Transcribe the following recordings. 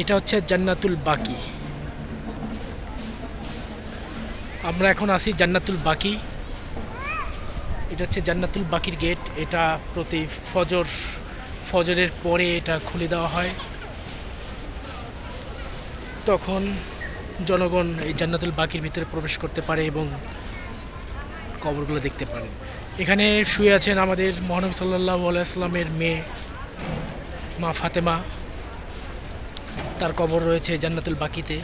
এটা হচ্ছে জান্নাতুল বাকি আমরা এখন আসি জান্নাতুল বাকি এটা হচ্ছে জান্নাতুল বাকির গেট এটা প্রতি ফজর ফজরের পরে এটা খুলে দেওয়া হয় তখন জনগণ এই জান্নাতুল বাকির ভিতরে প্রবেশ করতে পারে এবং কবরগুলো দেখতে পারে এখানে শুয়ে আছেন আমাদের মহানবী সাল্লাহ আলাইসলামের মেয়ে মা ফাতেমা তার কবর রয়েছে জান্নাতুল বাকিতে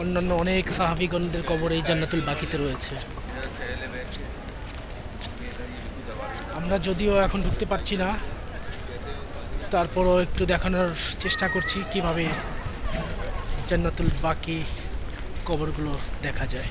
অন্যান্য অনেক সাহাবিগণদের কবর এই জান্নাতুল বাকিতে রয়েছে আমরা যদিও এখন ঢুকতে পারছি না তারপরও একটু দেখানোর চেষ্টা করছি কিভাবে জান্নাতুল বাকি কবরগুলো দেখা যায়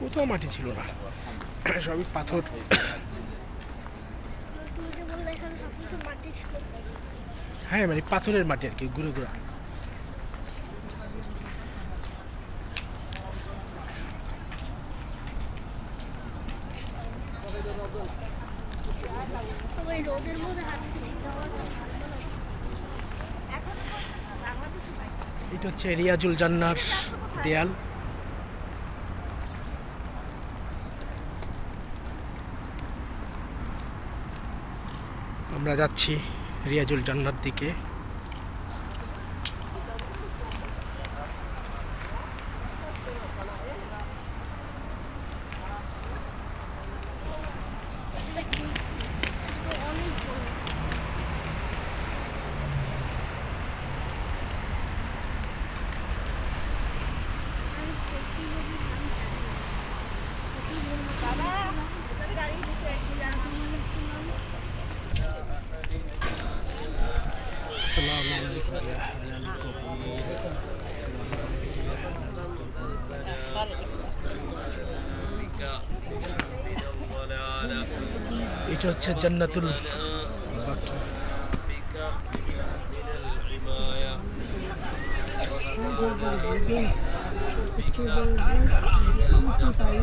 কোথাও মাটি ছিল না সবই পাথর হ্যাঁ মানে পাথরের মাটি আর কি গুঁড়ো গুঁড়া এটা হচ্ছে রিয়াজুল জান্নার দেয়াল আমরা যাচ্ছি রিয়াজুল জান্নার দিকে এটা হচ্ছে জান্নাতুল বাকি أشهد أن لا إله إلا الله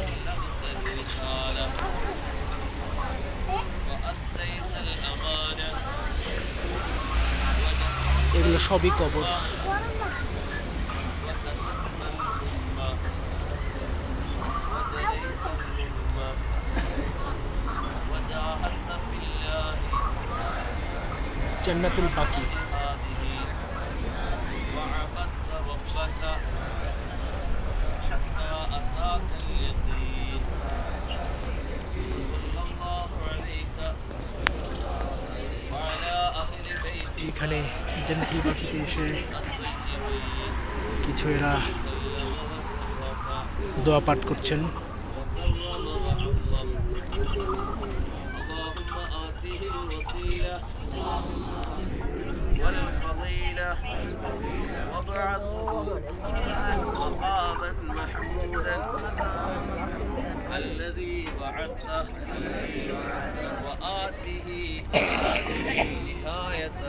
এগুলো সবই কবর জান্নাতুল বাকি জেন্টল পাখিতে এসে কিছু এরা দোয়া পাঠ করছেন الذي بعثه وآته نهايته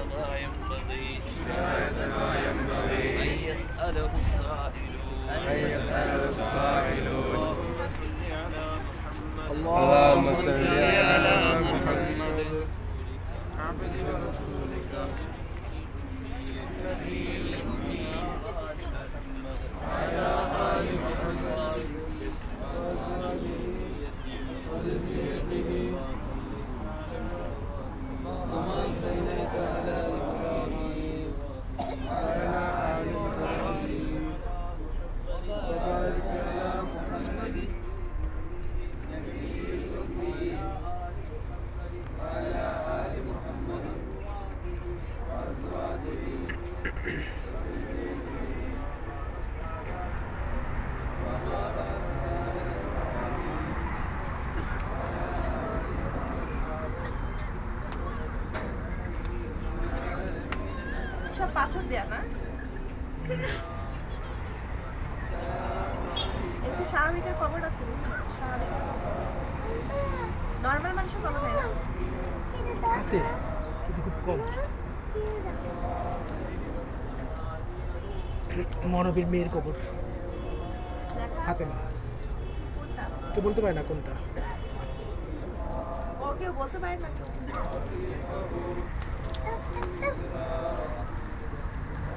না এতে স্বাভাবিকের খবর আছে নর্মাল মানুষের খবর হয় না আছে কিন্তু খুব কম মনবীর মেয়ের কবর হাতে মা কে বলতে পারে না কোনটা ও কেউ বলতে পারে না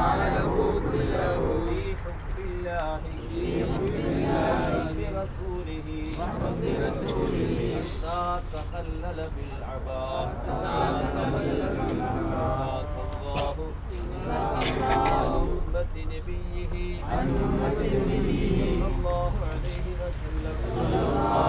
وعلى الود له في حب الله في حب الله برسوله وحب رسوله حتى تخلل بالعباء حتى تخلل بالعباد الله أمة نبيه عن أمة نبيه صلى الله عليه وسلم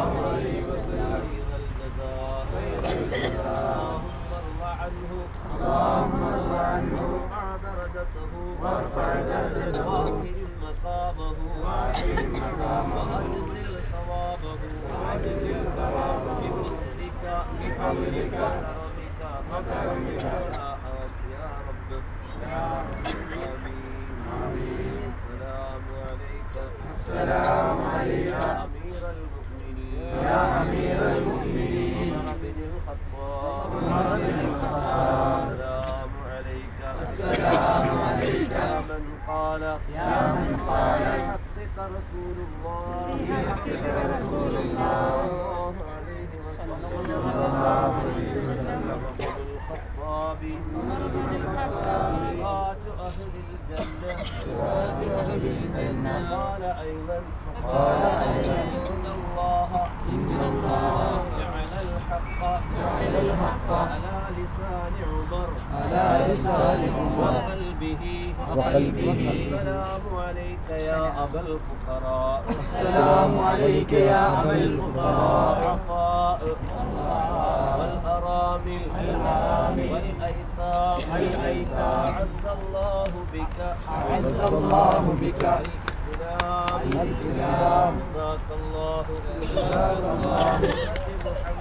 الله بحقك رسول الله قال أيضا قال أيضا إن الله إن الله الحق على لسان عمر على لسان عمر وقلبه وقلبه السلام عليك يا أبا الفقراء السلام عليك يا أبا الفقراء العفاء والأرامل والأيتام أعز الله بك أعز الله بك السلام جزاك الله جزاك الله محمد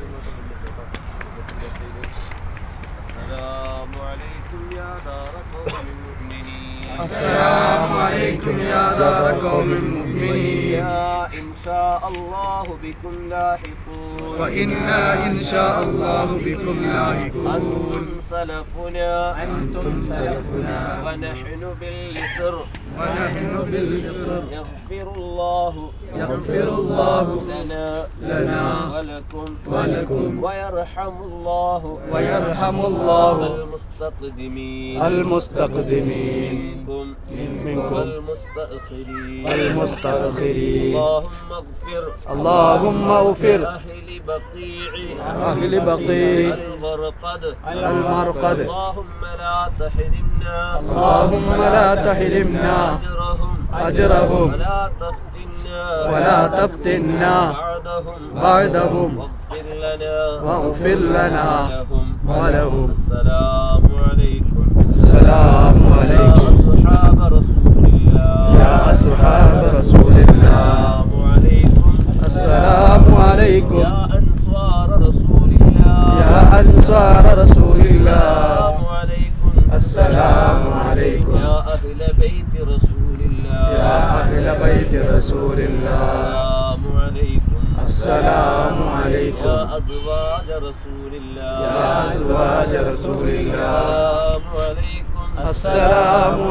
السلام عليكم يا دار قوم مؤمنين السلام عليكم يا دار قوم مؤمنين يا إن شاء الله بكم لاحقون وإنا إن شاء الله بكم لاحقون أنتم سلفنا أنتم سلفنا ونحن بالفرق ونحن بالفطر يغفر الله يغفر الله لنا لنا ولكم ولكم ويرحم الله ويرحم الله المستقدمين المستقدمين منكم منكم والمستأخرين المستأخرين اللهم اغفر اللهم اغفر أهل بقيع أهل بقيع المرقد المرقد اللهم لا تحرمنا اللهم لا تحرمنا أجرهم ولا تفتنا ولا تفتنا بعدهم بعدهم واغفر لنا واغفر لنا ولهم السلام عليكم السلام عليكم يا أصحاب رسول الله يا أصحاب رسول الله السلام عليكم يا أنصار رسول الله يا أنصار رسول الله السلام علیکم یا اہل بیت رسول اللہ یا اہل بیت رسول اللہ السلام علیکم السلام علیکم یا یا ازوا جسول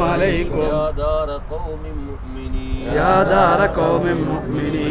علیکم یادار قومی مڈمنی یادار قومی مطمنی